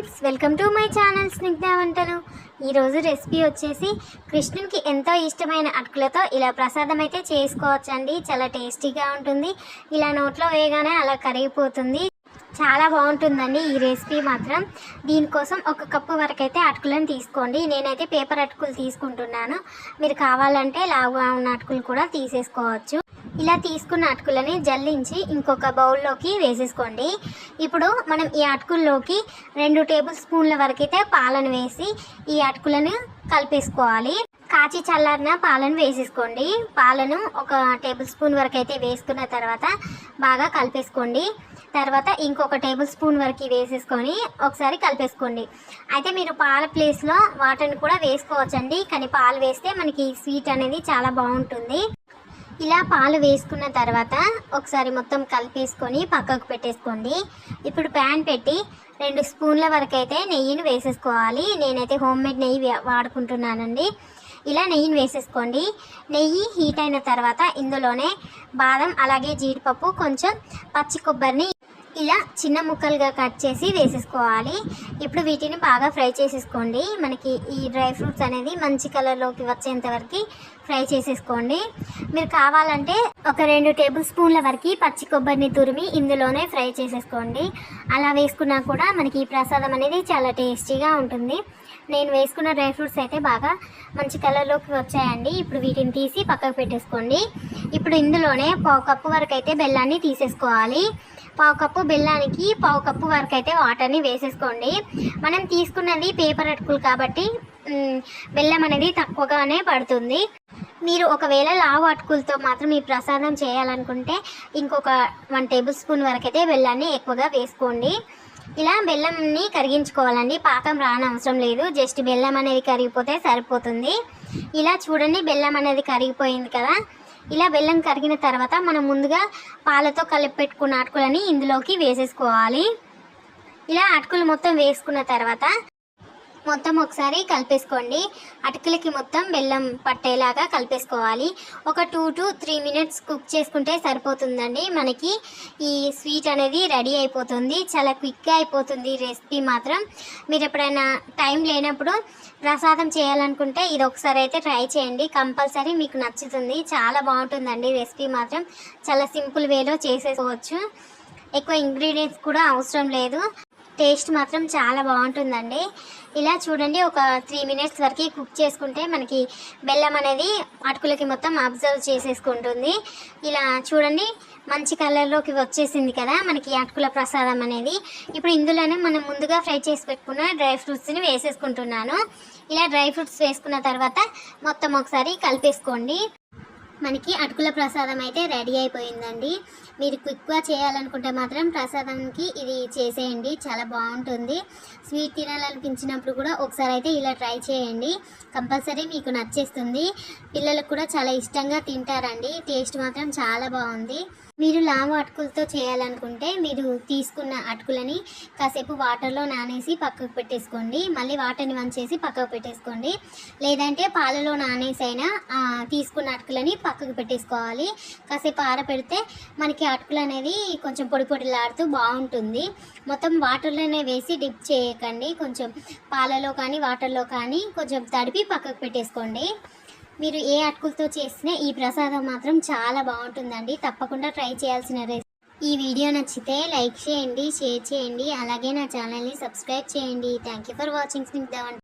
Friends welcome to my channel Snigdha వంటలు. ఈరోజు recipe వచ్చేసి కృష్ణునికి ఎంతో ఇష్టమైన అటుకులతో ఇలా ప్రసాదం అయితే చేసుకోవచ్చండి. చాలా టేస్టీగా ఉంటుంది. ఇలా నోట్లో వేయగానే అలా కరిగిపోతుంది. చాలా బాగుంటుందండి ఈ రెసిపీ మాత్రం. దీనికోసం ఒక కప్పు వరకు అయితే అటుకులను తీసుకోండి. నేనైతే పేపర్ అటుకులు తీసుకుంటున్నాను. మీరు కావాలంటే లావుగా ఉన్న అటుకులు కూడా తీసేసుకోవచ్చు. ఇలా తీసుకున్న అటుకులని జల్లించి ఇంకొక బౌల్లోకి వేసేసుకోండి. ఇప్పుడు మనం ఈ అటుకుల్లోకి రెండు టేబుల్ స్పూన్ల వరకు అయితే పాలను వేసి ఈ అటుకులను కలిపేసుకోవాలి. కాచి చల్లారిన పాలను వేసేసుకోండి. పాలను ఒక టేబుల్ స్పూన్ వరకు అయితే వేసుకున్న తర్వాత బాగా కలిపేసుకోండి. తర్వాత ఇంకొక టేబుల్ స్పూన్ వరకు వేసేసుకొని ఒకసారి కలిపేసుకోండి. అయితే మీరు పాల ప్లేస్లో వాటర్ని కూడా వేసుకోవచ్చండి. కానీ పాలు వేస్తే మనకి స్వీట్ అనేది చాలా బాగుంటుంది. ఇలా పాలు వేసుకున్న తర్వాత ఒకసారి మొత్తం కలిపేసుకొని పక్కకు పెట్టేసుకోండి. ఇప్పుడు ప్యాన్ పెట్టి రెండు స్పూన్ల వరకు అయితే నెయ్యిని వేసేసుకోవాలి. నేనైతే హోమ్ మేడ్ నెయ్యి వాడుకుంటున్నానండి. ఇలా నెయ్యిని వేసేసుకోండి. నెయ్యి హీట్ అయిన తర్వాత ఇందులోనే బాదం అలాగే జీడిపప్పు కొంచెం పచ్చి కొబ్బరిని ఇలా చిన్న ముక్కలుగా కట్ చేసి వేసేసుకోవాలి. ఇప్పుడు వీటిని బాగా ఫ్రై చేసేసుకోండి. మనకి ఈ డ్రై ఫ్రూట్స్ అనేది మంచి కలర్లోకి వచ్చేంత వరకు ఫ్రై చేసేసుకోండి. మీరు కావాలంటే ఒక రెండు టేబుల్ స్పూన్ల వరకు పచ్చి కొబ్బరిని తురిమి ఇందులోనే ఫ్రై చేసేసుకోండి. అలా వేసుకున్నా కూడా మనకి ఈ ప్రసాదం అనేది చాలా టేస్టీగా ఉంటుంది. నేను వేసుకున్న డ్రై ఫ్రూట్స్ అయితే బాగా మంచి కలర్లోకి వచ్చాయండి. ఇప్పుడు వీటిని తీసి పక్కకు పెట్టేసుకోండి. ఇప్పుడు ఇందులోనే పావు కప్పు వరకు అయితే బెల్లాన్ని తీసేసుకోవాలి. పావు కప్పు బెల్లానికి పావు కప్పు వరకు అయితే వాటర్ని వేసేసుకోండి. మనం తీసుకున్నది పేపర్ అటుకులు కాబట్టి బెల్లం అనేది తక్కువగానే పడుతుంది. మీరు ఒకవేళ లావు అటుకులతో మాత్రం ఈ ప్రసాదం చేయాలనుకుంటే ఇంకొక వన్ టేబుల్ స్పూన్ వరకు అయితే బెల్లాన్ని ఎక్కువగా వేసుకోండి. ఇలా బెల్లంని కరిగించుకోవాలండి. పాకం రానవసరం లేదు. జస్ట్ బెల్లం అనేది కరిగిపోతే సరిపోతుంది. ఇలా చూడండి బెల్లం అనేది కరిగిపోయింది కదా. ఇలా బెల్లం కరిగిన తర్వాత మనం ముందుగా పాలతో కలిపి పెట్టుకున్న అటుకులని ఇందులోకి వేసేసుకోవాలి. ఇలా అటుకులు మొత్తం వేసుకున్న తర్వాత మొత్తం ఒకసారి కలిపేసుకోండి. అటుకులకి మొత్తం బెల్లం పట్టేలాగా కలిపేసుకోవాలి. ఒక two to three minutes cook చేసుకుంటే సరిపోతుందండి. మనకి ఈ స్వీట్ అనేది రెడీ అయిపోతుంది. చాలా క్విక్గా అయిపోతుంది రెసిపీ మాత్రం. మీరు ఎప్పుడైనా టైం లేనప్పుడు ప్రసాదం చేయాలనుకుంటే ఇది ఒకసారి అయితే ట్రై చేయండి. కంపల్సరీ మీకు నచ్చుతుంది. చాలా బాగుంటుందండి రెసిపీ మాత్రం. చాలా సింపుల్ వేలో చేసేసుకోవచ్చు. ఎక్కువ ఇంగ్రీడియంట్స్ కూడా అవసరం లేదు. టేస్ట్ మాత్రం చాలా బాగుంటుందండి. ఇలా చూడండి ఒక త్రీ మినిట్స్ వరకు కుక్ చేసుకుంటే మనకి బెల్లం అనేది అటుకులకి మొత్తం అబ్జర్వ్ చేసేసుకుంటుంది. ఇలా చూడండి మంచి కలర్లోకి వచ్చేసింది కదా మనకి అటుకుల ప్రసాదం అనేది. ఇప్పుడు ఇందులోనే మనం ముందుగా ఫ్రై చేసి పెట్టుకున్న డ్రై ఫ్రూట్స్ని వేసేసుకుంటున్నాను. ఇలా డ్రై ఫ్రూట్స్ వేసుకున్న తర్వాత మొత్తం ఒకసారి కలిపేసుకోండి. మనకి అటుకుల ప్రసాదం అయితే రెడీ అయిపోయిందండి. మీరు క్విక్గా చేయాలనుకుంటే మాత్రం ప్రసాదానికి ఇది చేసేయండి. చాలా బాగుంటుంది. స్వీట్ తినాలనిపించినప్పుడు కూడా ఒకసారి అయితే ఇలా ట్రై చేయండి. కంపల్సరీ మీకు నచ్చేస్తుంది. పిల్లలకు కూడా చాలా ఇష్టంగా తింటారండి. టేస్ట్ మాత్రం చాలా బాగుంది. మీరు లావు అటుకులతో చేయాలనుకుంటే మీరు తీసుకున్న అటుకులని కాసేపు వాటర్లో నానేసి పక్కకు పెట్టేసుకోండి. మళ్ళీ వాటర్ని వంచేసి పక్కకు పెట్టేసుకోండి. లేదంటే పాలలో నానేసైనా తీసుకున్న అటుకులని పక్కకు పెట్టేసుకోవాలి. కాసేపు ఆరపెడితే మనకి అటుకులు అనేది కొంచెం పొడి పొడిలాడుతూ బాగుంటుంది. మొత్తం వాటర్లోనే వేసి డిప్ చేయకండి. కొంచెం పాలలో కానీ వాటర్లో కానీ కొంచెం తడిపి పక్కకు పెట్టేసుకోండి. మీరు ఏ అటుకులతో చేసినా ఈ ప్రసాదం మాత్రం చాలా బాగుంటుందండి. తప్పకుండా ట్రై చేయాల్సిన రెసిపీ ఈ వీడియో నచ్చితే లైక్ చేయండి షేర్ చేయండి అలాగే నా ఛానల్ని సబ్స్క్రైబ్ చేయండి. Thank you for watching. Snigdha